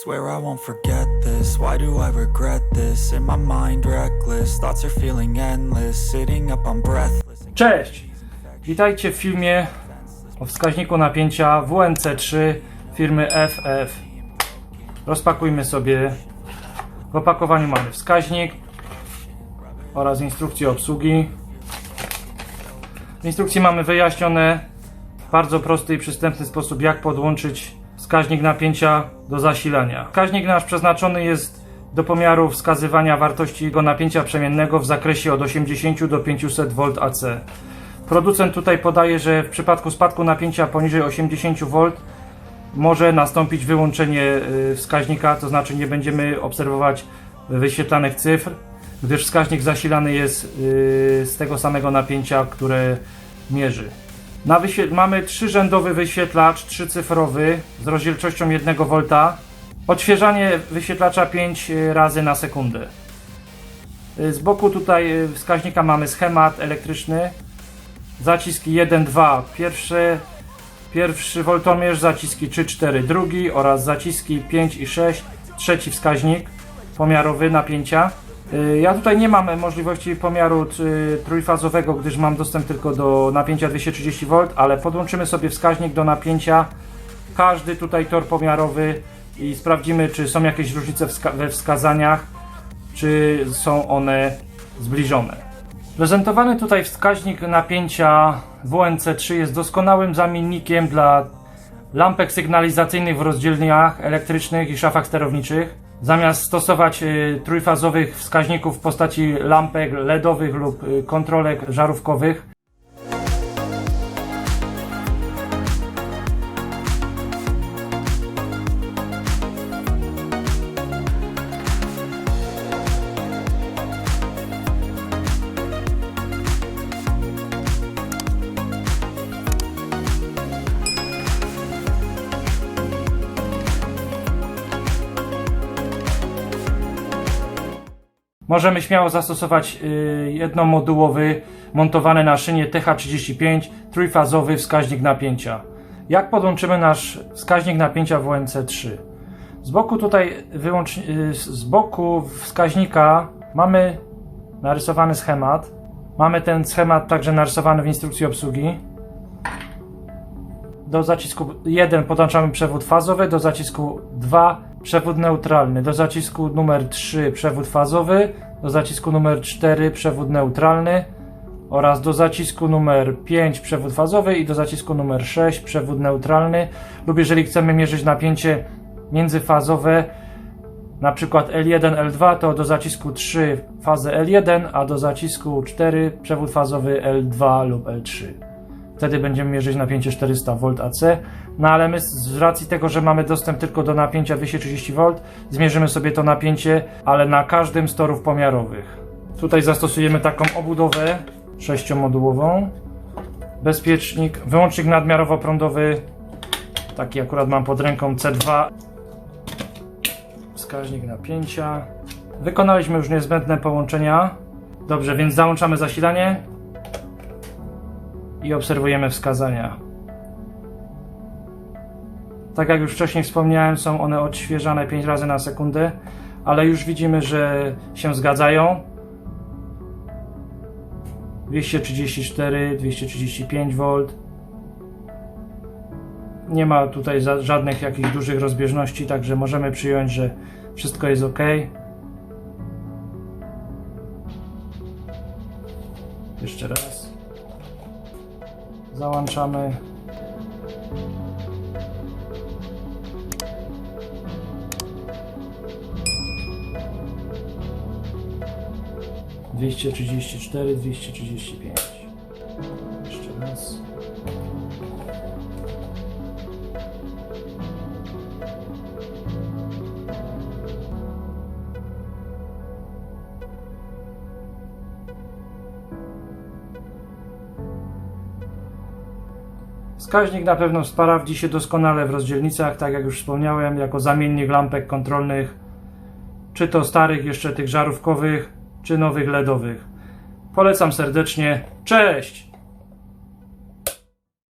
Swear I won't forget this. Why do I regret this? In my mind, reckless. Thoughts are feeling endless. Sitting up, breathless. Cześć! Witajcie w filmie o wskaźniku napięcia WNC3 firmy FF. Rozpakujmy sobie. W opakowaniu mamy wskaźnik oraz instrukcję obsługi. W instrukcji mamy wyjaśnione w bardzo prosty i przystępny sposób jak podłączyć wskaźnik napięcia do zasilania. Wskaźnik nasz przeznaczony jest do pomiaru wskazywania wartości jego napięcia przemiennego w zakresie od 80 do 500 V AC. Producent tutaj podaje, że w przypadku spadku napięcia poniżej 80 V może nastąpić wyłączenie y, wskaźnika, to znaczy nie będziemy obserwować wyświetlanych cyfr, gdyż wskaźnik zasilany jest y, z tego samego napięcia, które mierzy. Na mamy trzyrzędowy wyświetlacz, trzycyfrowy z rozdzielczością 1 V. Odświeżanie wyświetlacza 5 razy na sekundę. Y, Z boku tutaj y, wskaźnika mamy schemat elektryczny. Zaciski 1, 2, pierwszy, pierwszy woltomierz, zaciski 3, 4, drugi oraz zaciski 5 i 6, trzeci wskaźnik pomiarowy napięcia. Y, Ja tutaj nie mam możliwości pomiaru y, trójfazowego, gdyż mam dostęp tylko do napięcia 230 V, ale podłączymy sobie wskaźnik do napięcia każdy tutaj tor pomiarowy i sprawdzimy, czy są jakieś różnice we wskazaniach, czy są one zbliżone. Prezentowany tutaj wskaźnik napięcia WNC3 jest doskonałym zamiennikiem dla lampek sygnalizacyjnych w rozdzielniach elektrycznych i szafach sterowniczych. Zamiast stosować y, trójfazowych wskaźników w postaci lampek LEDowych lub y, kontrolek żarówkowych, Możemy śmiało zastosować y, jednomodułowy, montowany na szynie TH35, trójfazowy wskaźnik napięcia. Jak podłączymy nasz wskaźnik napięcia WNC3? Z boku tutaj wyłącz, y, z boku wskaźnika mamy narysowany schemat. Mamy ten schemat także narysowany w instrukcji obsługi. Do zacisku 1 podłączamy przewód fazowy, do zacisku 2 przewód neutralny, do zacisku numer 3 przewód fazowy, do zacisku numer 4 przewód neutralny oraz do zacisku numer 5 przewód fazowy i do zacisku numer 6 przewód neutralny. Lub jeżeli chcemy mierzyć napięcie międzyfazowe na przykład L1, L2 to do zacisku 3 fazę L1, a do zacisku 4 przewód fazowy L2 lub L3 wtedy będziemy mierzyć napięcie 400 V AC. No ale my z racji tego, że mamy dostęp tylko do napięcia 230 V, zmierzymy sobie to napięcie, ale na każdym z torów pomiarowych. Tutaj zastosujemy taką obudowę sześciomodułową. Bezpiecznik, wyłącznik nadmiarowo-prądowy, taki akurat mam pod ręką C2. Wskaźnik napięcia. Wykonaliśmy już niezbędne połączenia. Dobrze, więc załączamy zasilanie i obserwujemy wskazania. Tak jak już wcześniej wspomniałem, są one odświeżane 5 razy na sekundę, ale już widzimy, że się zgadzają. 234, 235 V. Nie ma tutaj żadnych jakichś dużych rozbieżności, także możemy przyjąć, że wszystko jest ok. Jeszcze raz. Załączamy. Dwieście trzydzieści cztery, dwieście trzydzieści pięć. Wskaźnik na pewno sprawdzi się doskonale w rozdzielnicach, tak jak już wspomniałem, jako zamiennik lampek kontrolnych, czy to starych jeszcze tych żarówkowych, czy nowych LEDowych. Polecam serdecznie. Cześć!